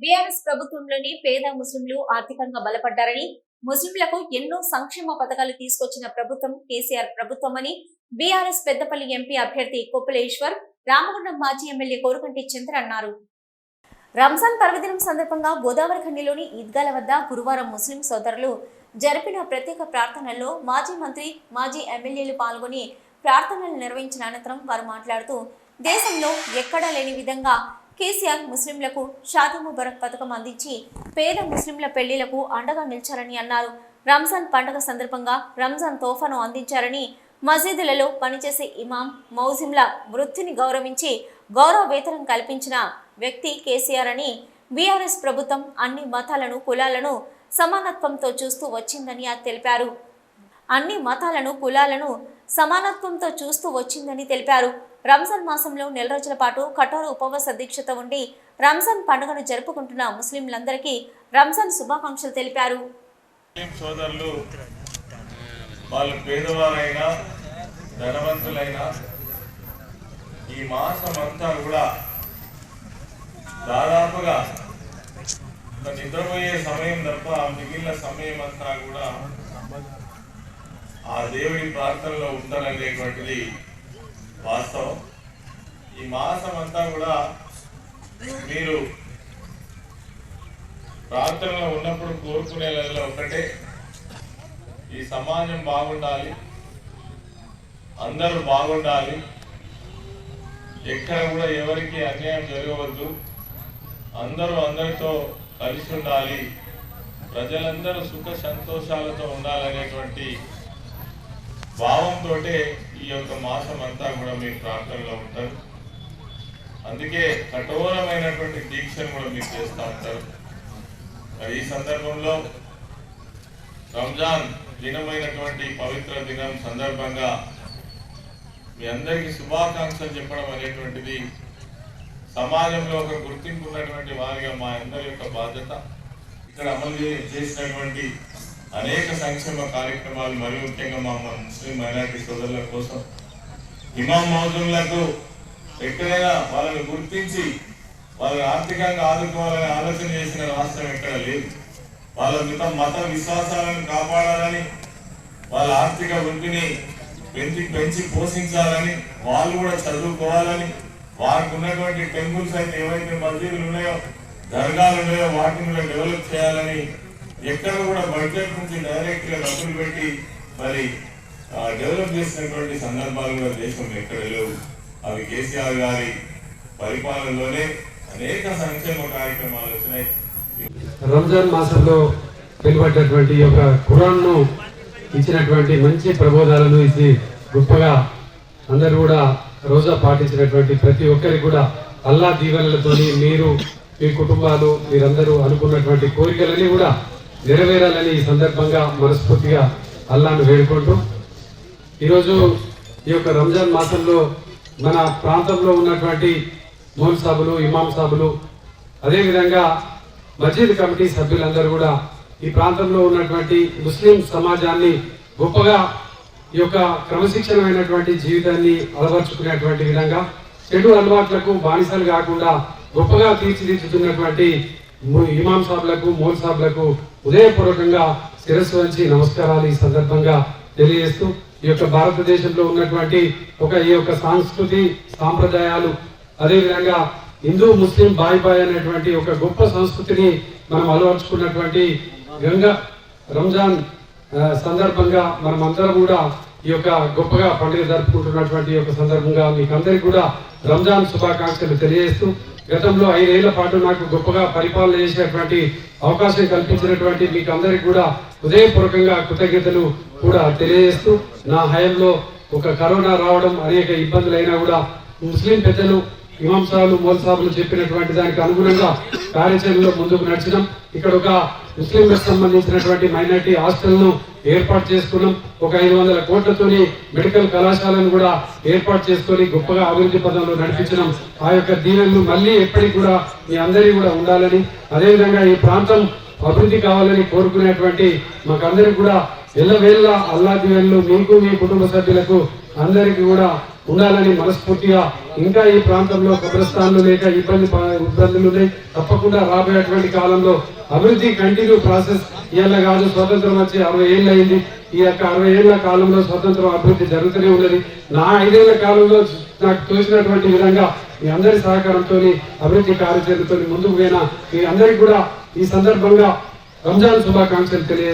BRS ప్రభుత్వంలోని పేద ముస్లింలు ఆర్థికంగా బలపడ్డారని ముస్లింలకు ఎన్నో సంక్షేమ పథకాలు తీసుకొచ్చిన ప్రభుత్వం కేసీఆర్ ప్రభుత్వమని బీఆర్ఎస్ పెద్దపల్లి ఎంపీ అభ్యర్థి కొప్పులేశ్వర్ రామగుండం మాజీ ఎమ్మెల్యే కోరుకంటి చంద్ర అన్నారు. రంజాన్ పర్వదినం సందర్భంగా గోదావరి ఖండిలోని ఈద్గాల వద్ద గురువారం ముస్లిం సోదరులు జరిపిన ప్రత్యేక ప్రార్థనల్లో మాజీ మంత్రి మాజీ ఎమ్మెల్యేలు పాల్గొని ప్రార్థనలు నిర్వహించిన అనంతరం వారు మాట్లాడుతూ దేశంలో ఎక్కడా లేని విధంగా కేసీఆర్ ముస్లింలకు షాదీ ముబరక్ పథకం అందించి పేద ముస్లింల పెళ్ళిలకు అండగా నిలిచారని అన్నారు. రంజాన్ పండుగ సందర్భంగా రంజాన్ తోఫాను అందించారని మసీదులలో పనిచేసే ఇమాం మౌజింల వృత్తిని గౌరవించి గౌరవ వేతనం కల్పించిన వ్యక్తి కేసీఆర్ అని బీఆర్ఎస్ ప్రభుత్వం అన్ని మతాలను కులాలను సమానత్వంతో చూస్తూ వచ్చిందని తెలిపారు. అన్ని మతాలను కులాలను సమానత్వంతో చూస్తూ వచ్చిందని తెలిపారు. రంజాన్ మాసంలో నెల రోజుల పాటు కఠోర ఉపవాస దీక్షత ఉండి రంజాన్ పండుగను జరుపుకుంటున్న ముస్లింలందరికీ రంజాన్ శుభాకాంక్షలు తెలిపారు. సోదరులు వాళ్ళు పేదవారైనా ధనవంతులైనా ఈ మాసం అంతా కూడా దాదాపుగా నిద్రపోయే సమయం తప్ప మిగిలిన సమయం అంతా కూడా ఆ దేవుడి ప్రార్థనలో ఉండాలనేటువంటిది వాస్తవం. ఈ మాసం అంతా కూడా మీరు ప్రార్థనలో ఉన్నప్పుడు కోరుకునేలలో ఒకటే ఈ సమాజం బాగుండాలి అందరూ బాగుండాలి ఎక్కడ కూడా ఎవరికి అన్యాయం జరగవద్దు అందరూ అందరితో కలిసి ఉండాలి ప్రజలందరూ సుఖ సంతోషాలతో ఉండాలనేటువంటి భావంతో ఈ యొక్క మాసం అంతా కూడా మీ ప్రార్థనలో ఉంటారు. అందుకే కఠోరమైనటువంటి దీక్షను కూడా మీరు చేస్తూ ఉంటారు. మరి ఈ సందర్భంలో రంజాన్ దినమైనటువంటి పవిత్ర దినం సందర్భంగా మీ అందరికీ శుభాకాంక్షలు చెప్పడం అనేటువంటిది సమాజంలో ఒక గుర్తింపు ఉన్నటువంటి వారిగా మా అందరి యొక్క బాధ్యత. ఇక్కడ అమలు చేసినటువంటి అనేక సంక్షేమ కార్యక్రమాలు మరి ముఖ్యంగా మా ముస్లిం మైనార్టీ సోదరుల కోసం ఇమాం మౌజులకు ఎక్కడైనా వాళ్ళని గుర్తించి వాళ్ళని ఆర్థికంగా ఆదుకోవాలని ఆలోచన చేసిన రాష్ట్రం ఎక్కడ లేదు. వాళ్ళ మిత మత విశ్వాసాలను కాపాడాలని వాళ్ళ ఆర్థిక వృద్ధిని పెంచి పెంచి పోషించాలని వాళ్ళు కూడా చదువుకోవాలని వారికి ఉన్నటువంటి టెంపుల్స్ అయితే ఏవైతే మసీదులు ఉన్నాయో దర్గాలు ఉన్నాయో వాటిని కూడా డెవలప్ చేయాలని ఎక్కడ కూడా బడ్జెట్ నుంచి డైరెక్ట్గా డబ్బులు పెట్టి మరి డెవలప్ చేసినటువంటి సందర్భాలు కూడా దేశం ఎక్కడ లేవు. అవి కేసీఆర్ గారి పరిపాలనలోనే అనేక సంక్షేమ కార్యక్రమాలు వచ్చినాయి. రంజాన్ మాసంలో వెలువడ్డటువంటి యొక్క ఖురాన్ను ఇచ్చినటువంటి మంచి ప్రబోధాలను ఇచ్చి గొప్పగా అందరూ కూడా రోజా పాటించినటువంటి ప్రతి ఒక్కరికి కూడా అల్లా దీవెనలతో మీరు మీ కుటుంబాలు మీరందరూ అనుకున్నటువంటి కోరికలన్నీ కూడా నెరవేరాలని ఈ సందర్భంగా మనస్ఫూర్తిగా అల్లాను వేడుకుంటూ ఈరోజు ఈ యొక్క రంజాన్ మాసంలో మన ప్రాంతంలో ఉన్నటువంటి మౌల్ సాబులు ఇమాం సాబులు అదేవిధంగా మజీద్ కమిటీ సభ్యులందరూ కూడా ఈ ప్రాంతంలో ఉన్నటువంటి ముస్లిం సమాజాన్ని గొప్పగా ఈ యొక్క క్రమశిక్షణమైనటువంటి జీవితాన్ని అలవర్చుకునేటువంటి విధంగా చెడు అలవాట్లకు బానిసలు కాకుండా గొప్పగా తీర్చిదిద్దుతున్నటువంటి ఇమాం సాబ్లకు మోల్ సాబ్లకు ఉదయపూర్వకంగా శిరస్సు వంచి నమస్కారాలు ఈ సందర్భంగా తెలియజేస్తూ ఈ యొక్క భారతదేశంలో ఉన్నటువంటి ఒక ఈ యొక్క సాంస్కృతి సాంప్రదాయాలు అదేవిధంగా హిందూ ముస్లిం బాయ్ బాయ్ అనేటువంటి ఒక గొప్ప సంస్కృతిని మనం అలవర్చుకున్నటువంటి గంగా రంజాన్ సందర్భంగా మనం అందరం కూడా ఈ యొక్క గొప్పగా పండుగ జరుపుకుంటున్నటువంటి యొక్క సందర్భంగా మీకు అందరికీ కూడా రంజాన్ శుభాకాంక్షలు తెలియజేస్తూ గతంలో ఐదేళ్ళ పాటు నాకు గొప్పగా పరిపాలన చేసేటువంటి అవకాశం కల్పించినటువంటి మీకు అందరికి కూడా హృదయపూర్వకంగా కృతజ్ఞతలు కూడా తెలియజేస్తూ నా హయంలో ఒక కరోనా రావడం అనేక ఇబ్బందులైనా కూడా ముస్లిం పెద్దలు ఇమాం సాహులు మోల్ సాహులు చెప్పినటువంటి దానికి అనుగుణంగా కార్యాచరణలో ముందుకు నడిచినాం. ఇక్కడ ఒక ముస్లింలకు సంబంధించినటువంటి మైనార్టీ హాస్టల్ను ఏర్పాటు చేసుకున్నాం. ఒక ఐదు వందల కోట్లతోని మెడికల్ కళాశాలను కూడా ఏర్పాటు చేసుకొని గొప్పగా అభివృద్ధి పదంలో నడిపించినాం. ఆ యొక్క దీవెనలు మళ్ళీ ఎప్పటికి కూడా మీ అందరి కూడా ఉండాలని అదేవిధంగా ఈ ప్రాంతం అభివృద్ధి కావాలని కోరుకునేటువంటి మాకందరికి కూడా ఎల్లవేళ్ళ అల్లా దీవెనలు మీకు మీ కుటుంబ సభ్యులకు అందరికీ కూడా ఉండాలని మనస్ఫూర్తిగా ఇంకా ఈ ప్రాంతంలో కబ్రస్థాన్లు లేక ఇబ్బంది ఇబ్బందులు ఉన్నాయి. తప్పకుండా రాబోయేటువంటి కాలంలో అభివృద్ధి కంటిన్యూ ప్రాసెస్ ఇవాళ కాదు స్వతంత్రం వచ్చి అరవై ఏళ్ళు అయింది. ఈ యొక్క అరవై ఏళ్ళ కాలంలో స్వతంత్రం అభివృద్ధి జరుగుతూనే ఉన్నది. నా ఐదేళ్ళ కాలంలో నాకు చూసినటువంటి విధంగా మీ అందరి సహకారంతో అభివృద్ధి కార్యచరణతో ముందుకు పోయిన మీ అందరికీ కూడా ఈ సందర్భంగా రంజాన్ శుభాకాంక్షలు తెలియ